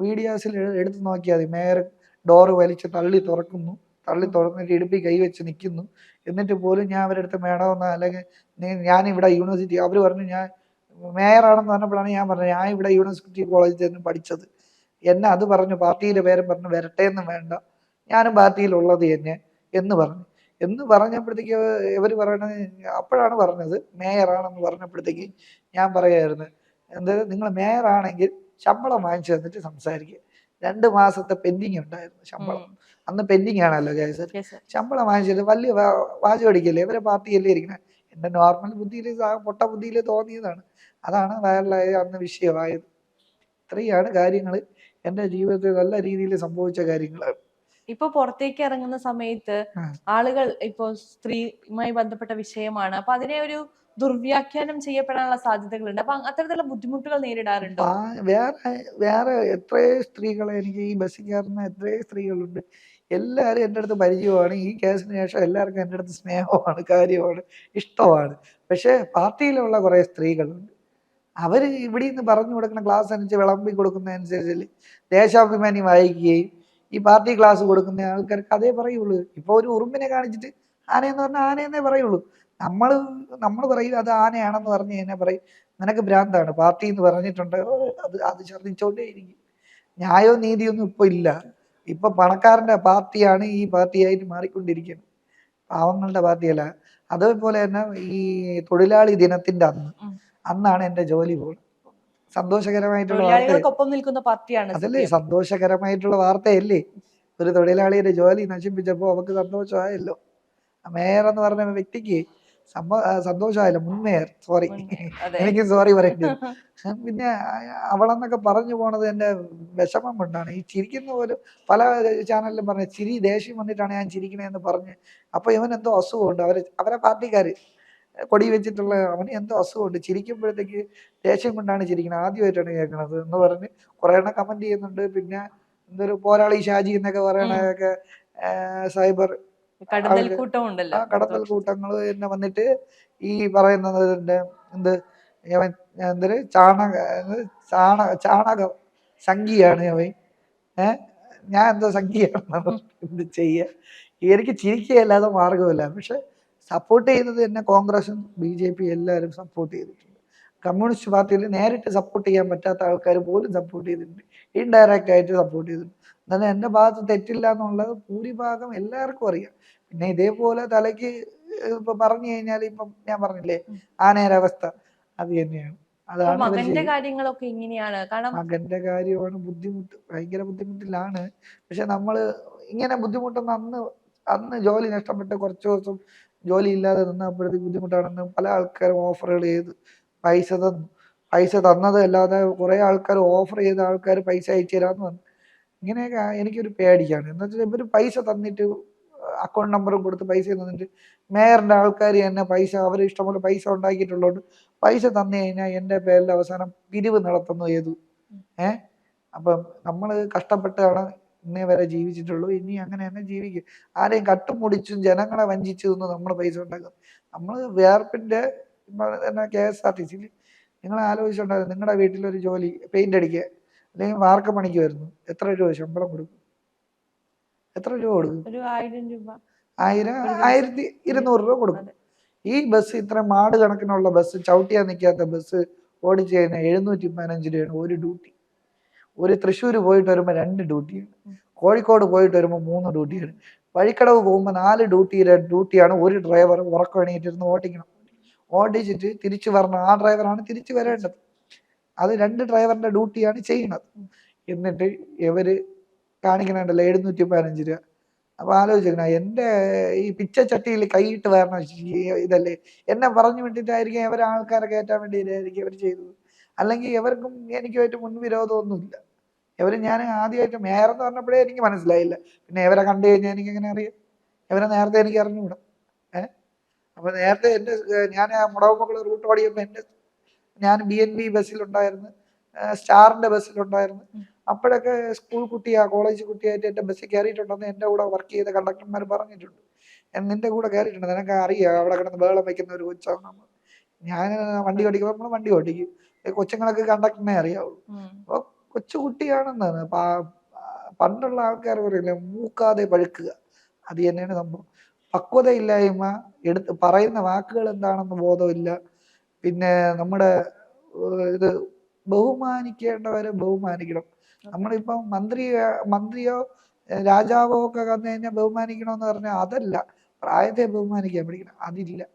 [SPEAKER 2] വീഡിയോസിൽ എടുത്ത് നോക്കിയാൽ മതി മേയർ ഡോറ് വലിച്ച് തള്ളി തുറക്കുന്നു തള്ളി തുറന്നിട്ട് ഇടുപ്പി കൈവച്ച് നിൽക്കുന്നു എന്നിട്ട് പോലും ഞാൻ അവരെടുത്ത് മേടാവുന്ന അല്ലെങ്കിൽ ഞാൻ ഇവിടെ യൂണിവേഴ്സിറ്റി അവർ പറഞ്ഞു ഞാൻ മേയറാണെന്ന് പറഞ്ഞപ്പോഴാണ് ഞാൻ പറഞ്ഞത് ഞാൻ ഇവിടെ യൂണിവേഴ്സിറ്റി കോളേജിൽ നിന്ന് പഠിച്ചത് എന്നെ അത് പറഞ്ഞു പാർട്ടിയിലെ പേരും പറഞ്ഞു വരട്ടെ എന്നും വേണ്ട ഞാനും പാർട്ടിയിലുള്ളത് തന്നെ എന്ന് പറഞ്ഞു എന്ന് പറഞ്ഞപ്പോഴത്തേക്ക് ഇവർ പറയണത് അപ്പോഴാണ് പറഞ്ഞത് മേയറാണെന്ന് പറഞ്ഞപ്പോഴത്തേക്ക് ഞാൻ പറയുമായിരുന്നു എന്തായാലും നിങ്ങൾ മേയറാണെങ്കിൽ ശമ്പളം വാങ്ങിച്ചു തന്നിട്ട് സംസാരിക്കുക രണ്ട് മാസത്തെ പെൻഡിങ് ഉണ്ടായിരുന്നു ശമ്പളം അന്ന് പെൻഡിങ് ആണല്ലോ ജയസർ ശമ്പളം വാങ്ങിച്ചിട്ട് വലിയ വാചകടിക്കല്ലേ ഇവരെ പാർട്ടിയല്ലേ ഇരിക്കണേ എൻ്റെ നോർമൽ ബുദ്ധിയിൽ പൊട്ട ബുദ്ധിയിൽ തോന്നിയതാണ് അതാണ് വൈറലായ അന്ന് വിഷയമായത് ഇത്രയാണ് കാര്യങ്ങൾ എന്റെ ജീവിതത്തിൽ നല്ല രീതിയിൽ സംഭവിച്ച കാര്യങ്ങളാണ്
[SPEAKER 1] ഇപ്പൊ പുറത്തേക്ക് ഇറങ്ങുന്ന സമയത്ത് ആളുകൾ ഇപ്പോ സ്ത്രീയുമായി ബന്ധപ്പെട്ട വിഷയമാണ് അപ്പൊ അതിനെ ഒരു ദുർവ്യാഖ്യാനം ചെയ്യപ്പെടാനുള്ള സാധ്യതകളുണ്ട് അപ്പൊ അത്തരത്തിലുള്ള ബുദ്ധിമുട്ടുകൾ നേരിടാറുണ്ടോ
[SPEAKER 2] വേറെ വേറെ എത്രയോ സ്ത്രീകളെ എനിക്ക് ഈ ബസ്സിൽ കയറുന്ന എത്രയോ സ്ത്രീകളുണ്ട് എല്ലാവരും എൻ്റെ അടുത്ത് പരിചയമാണ് ഈ കേസിന് ശേഷം എല്ലാവർക്കും എൻ്റെ അടുത്ത് സ്നേഹമാണ് കാര്യമാണ് ഇഷ്ടമാണ് പക്ഷേ പാർട്ടിയിലുള്ള കുറേ സ്ത്രീകളുണ്ട് അവർ ഇവിടെ നിന്ന് പറഞ്ഞു കൊടുക്കുന്ന ക്ലാസ് അനുസരിച്ച് വിളമ്പി കൊടുക്കുന്നതനുസരിച്ച് ദേശാഭിമാനി വായിക്കുകയും ഈ പാർട്ടി ക്ലാസ് കൊടുക്കുന്ന ആൾക്കാർക്ക് അതേ പറയുള്ളൂ ഇപ്പൊ ഒരു ഉറുമ്പിനെ കാണിച്ചിട്ട് ആനയെന്ന് പറഞ്ഞാൽ ആനയെന്നേ പറയുള്ളൂ നമ്മൾ നമ്മൾ പറയും അത് ആനയാണെന്ന് പറഞ്ഞ് എന്നെ പറയും നിനക്ക് ഭ്രാന്താണ് പാർട്ടി എന്ന് പറഞ്ഞിട്ടുണ്ട് അത് അത് ഛർദ്ദിച്ചുകൊണ്ടേ ഇരിക്കും ന്യായോ നീതിയൊന്നും ഇപ്പൊ ഇല്ല ഇപ്പൊ പണക്കാരന്റെ പാർട്ടിയാണ് ഈ പാർട്ടിയായിട്ട് മാറിക്കൊണ്ടിരിക്കുന്നത് പാവങ്ങളുടെ പാർട്ടിയല്ല അതേപോലെ തന്നെ ഈ തൊഴിലാളി ദിനത്തിന്റെ അന്ന് അന്നാണ് എൻ്റെ ജോലി പോകുന്നത് സന്തോഷകരമായിട്ടുള്ള അതല്ലേ സന്തോഷകരമായിട്ടുള്ള വാർത്തയല്ലേ ഒരു തൊഴിലാളിയുടെ ജോലി നശിപ്പിച്ചപ്പോൾ അവക്ക് സന്തോഷമായല്ലോ മേയർ എന്ന് പറഞ്ഞ വ്യക്തിക്ക് സന്തോഷമായല്ലോ മുൻ മേയർ സോറി എനിക്ക് സോറി പറയേണ്ടി പിന്നെ അവളെന്നൊക്കെ പറഞ്ഞു പോണത് എന്റെ വിഷമം കൊണ്ടാണ് ഈ ചിരിക്കുന്ന പോലും പല ചാനലിലും പറഞ്ഞു ചിരി ദേഷ്യം വന്നിട്ടാണ് ഞാൻ ചിരിക്കണേ എന്ന് പറഞ്ഞ് അപ്പോൾ ഇവൻ എന്തോ അസുഖമുണ്ട് അവരെ അവരെ പാർട്ടിക്കാര് കൊടി വെച്ചിട്ടുള്ള അവന് എന്തോ അസുഖമുണ്ട് ചിരിക്കുമ്പോഴത്തേക്ക് ദേഷ്യം കൊണ്ടാണ് ചിരിക്കുന്നത് ആദ്യമായിട്ടാണ് കേൾക്കുന്നത് എന്ന് പറഞ്ഞ് കുറെ എണ്ണം കമന്റ് ചെയ്യുന്നുണ്ട് പിന്നെ എന്തൊരു പോരാളി ഷാജി എന്നൊക്കെ പറയണൊക്കെ സൈബർ
[SPEAKER 1] കടത്തൽ
[SPEAKER 2] കൂട്ടങ്ങൾ തന്നെ വന്നിട്ട് ഈ പറയുന്നത് എന്ത് എന്തൊരു ചാണക ചാണ ചാണക സംഖ്യയാണ് അവൻ ഞാൻ എന്തോ സംഖ്യയാണ് എന്ത് ചെയ്യുക എനിക്ക് ചിരിക്കുകയല്ലാതെ മാർഗമില്ല പക്ഷെ സപ്പോർട്ട് ചെയ്തത് തന്നെ കോൺഗ്രസും ബി ജെ പി എല്ലാവരും സപ്പോർട്ട് ചെയ്തിട്ടുണ്ട് കമ്മ്യൂണിസ്റ്റ് പാർട്ടിയിൽ നേരിട്ട് സപ്പോർട്ട് ചെയ്യാൻ പറ്റാത്ത ആൾക്കാർ പോലും സപ്പോർട്ട് ചെയ്തിട്ടുണ്ട് ഇൻഡയറക്റ്റ് ആയിട്ട് സപ്പോർട്ട് ചെയ്തിട്ടുണ്ട് എന്നാൽ എൻ്റെ ഭാഗത്ത് തെറ്റില്ല എന്നുള്ളത് ഭൂരിഭാഗം എല്ലാവർക്കും അറിയാം പിന്നെ ഇതേപോലെ തലയ്ക്ക് ഇപ്പൊ പറഞ്ഞു കഴിഞ്ഞാൽ ഇപ്പം ഞാൻ പറഞ്ഞില്ലേ ആനേരവസ്ഥ അത് തന്നെയാണ്
[SPEAKER 1] അതാണ് മകന്റെ കാര്യങ്ങളൊക്കെ ഇങ്ങനെയാണ്
[SPEAKER 2] കാരണം കാര്യമാണ് ബുദ്ധിമുട്ട് ഭയങ്കര ബുദ്ധിമുട്ടിലാണ് പക്ഷെ നമ്മള് ഇങ്ങനെ ബുദ്ധിമുട്ടൊന്നും അന്ന് അന്ന് ജോലി നഷ്ടപ്പെട്ട് കുറച്ച് ദിവസം ജോലി ഇല്ലാതെ നിന്നപ്പോഴത്തേക്ക് ബുദ്ധിമുട്ടാണെന്ന് പല ആൾക്കാരും ഓഫറുകൾ ചെയ്ത് പൈസ തന്നു പൈസ തന്നത് അല്ലാതെ കുറേ ആൾക്കാർ ഓഫർ ചെയ്ത ആൾക്കാർ പൈസ അയച്ചു തരാമെന്ന് പറഞ്ഞു ഇങ്ങനെയൊക്കെ എനിക്കൊരു പേടിക്കാണ് എന്ന് വെച്ചാൽ ഇവർ പൈസ തന്നിട്ട് അക്കൗണ്ട് നമ്പറും കൊടുത്ത് പൈസ തന്നിട്ട് മേയറിൻ്റെ ആൾക്കാർ തന്നെ പൈസ അവർ ഇഷ്ടംപോലെ പൈസ ഉണ്ടാക്കിയിട്ടുള്ളതുകൊണ്ട് പൈസ തന്നു കഴിഞ്ഞാൽ എൻ്റെ പേരിൽ അവസാനം പിരിവ് നടത്തുന്നു ഏതു ഏഹ് അപ്പം നമ്മൾ കഷ്ടപ്പെട്ടാണ് ഇന്നേ വരെ ജീവിച്ചിട്ടുള്ളൂ ഇനി അങ്ങനെ തന്നെ ജീവിക്കും ആരെയും കട്ടുമുടിച്ചും ജനങ്ങളെ വഞ്ചിച്ചു നിന്ന് നമ്മൾ പൈസ ഉണ്ടാക്കും നമ്മൾ വേർപ്പിൻ്റെ എന്നാ കെ എസ് ആർ ടി സിയിൽ നിങ്ങൾ ആലോചിച്ചിട്ടുണ്ടായിരുന്നു നിങ്ങളുടെ വീട്ടിലൊരു ജോലി പെയിന്റ് അടിക്കുക അല്ലെങ്കിൽ വാർക്ക പണിക്ക് വരുന്നു എത്ര രൂപ ശമ്പളം കൊടുക്കും എത്ര രൂപ കൊടുക്കും ആയിരം ആയിരത്തി ഇരുന്നൂറ് രൂപ കൊടുക്കും ഈ ബസ് ഇത്ര മാട് കണക്കിനുള്ള ബസ് ചവിട്ടിയാൽ നിൽക്കാത്ത ബസ് ഓടിച്ചു കഴിഞ്ഞാൽ എഴുന്നൂറ്റി പതിനഞ്ച് രൂപയാണ് ഒരു ഡ്യൂട്ടി ഒരു തൃശ്ശൂർ പോയിട്ട് വരുമ്പോൾ രണ്ട് ഡ്യൂട്ടിയാണ് കോഴിക്കോട് പോയിട്ട് വരുമ്പോൾ മൂന്ന് ഡ്യൂട്ടിയാണ് വഴിക്കടവ് പോകുമ്പോൾ നാല് ഡ്യൂട്ടിയിലെ ഡ്യൂട്ടിയാണ് ഒരു ഡ്രൈവർ ഉറക്കം എണീറ്റിരുന്ന് ഓടിക്കണം ഓടിച്ചിട്ട് തിരിച്ചു വരണം ആ ഡ്രൈവറാണ് തിരിച്ചു വരേണ്ടത് അത് രണ്ട് ഡ്രൈവറിൻ്റെ ഡ്യൂട്ടിയാണ് ചെയ്യുന്നത് എന്നിട്ട് ഇവർ കാണിക്കണുണ്ടല്ലോ എഴുന്നൂറ്റി പതിനഞ്ച് രൂപ അപ്പൊ ആലോചിക്കണം എൻ്റെ ഈ പിച്ചച്ചട്ടിയിൽ കൈയിട്ട് വരണം ഇതല്ലേ എന്നെ പറഞ്ഞു വിട്ടിട്ടായിരിക്കും ഇവരെ ആൾക്കാരെ കയറ്റാൻ വേണ്ടിയിട്ടായിരിക്കും ഇവർ ചെയ്തത് അല്ലെങ്കിൽ എവർക്കും എനിക്കുമായിട്ട് മുൻവിരോധമൊന്നുമില്ല ഇവർ ഞാൻ ആദ്യമായിട്ട് മേയർ എന്ന് പറഞ്ഞപ്പോഴേ എനിക്ക് മനസ്സിലായില്ല പിന്നെ ഇവരെ കണ്ടു കഴിഞ്ഞാൽ എനിക്ക് എങ്ങനെ അറിയാം ഇവരെ നേരത്തെ എനിക്ക് അറിഞ്ഞുകൂടാ ഏഹ് അപ്പോൾ നേരത്തെ എന്റെ ഞാൻ മുടവമക്കൾ റൂട്ട് ഓടിയപ്പോൾ എന്റെ ഞാൻ ബി എൻ ബി ബസ്സിലുണ്ടായിരുന്നു സ്റ്റാറിന്റെ ബസ്സിലുണ്ടായിരുന്നു അപ്പോഴൊക്കെ സ്കൂൾ കുട്ടിയാ കോളേജ് കുട്ടിയായിട്ട് എന്റെ ബസ്സിൽ കയറിയിട്ടുണ്ടെന്ന് എൻ്റെ കൂടെ വർക്ക് ചെയ്ത കണ്ടക്ടർമാർ പറഞ്ഞിട്ടുണ്ട് നിൻ്റെ കൂടെ കയറിയിട്ടുണ്ട് നിനക്ക് അറിയാം അവിടെ കിടന്ന് ബഹളം വെക്കുന്ന ഒരു കൊച്ചാണ് നമ്മൾ ഞാൻ വണ്ടി ഓടിക്കുമ്പോൾ നമ്മൾ വണ്ടി ഓടിക്കും കൊച്ചുങ്ങളൊക്കെ കണ്ടക്ടറിനെ അറിയാവുള്ളൂ അപ്പൊ കൊച്ചുകുട്ടിയാണെന്നാണ് പണ്ടുള്ള ആൾക്കാർ പറയില്ലേ മൂക്കാതെ പഴുക്കുക അത് തന്നെയാണ് സംഭവം പക്വതയില്ലായ്മ എടുത്ത് പറയുന്ന വാക്കുകൾ എന്താണെന്ന് ബോധമില്ല പിന്നെ നമ്മുടെ ഇത് ബഹുമാനിക്കേണ്ടവരെ ബഹുമാനിക്കണം നമ്മളിപ്പം മന്ത്രി മന്ത്രിയോ രാജാവോ ഒക്കെ കന്നു കഴിഞ്ഞാൽ ബഹുമാനിക്കണമെന്ന് പറഞ്ഞാൽ അതല്ല പ്രായത്തെ ബഹുമാനിക്കാൻ പഠിക്കണം അതില്ല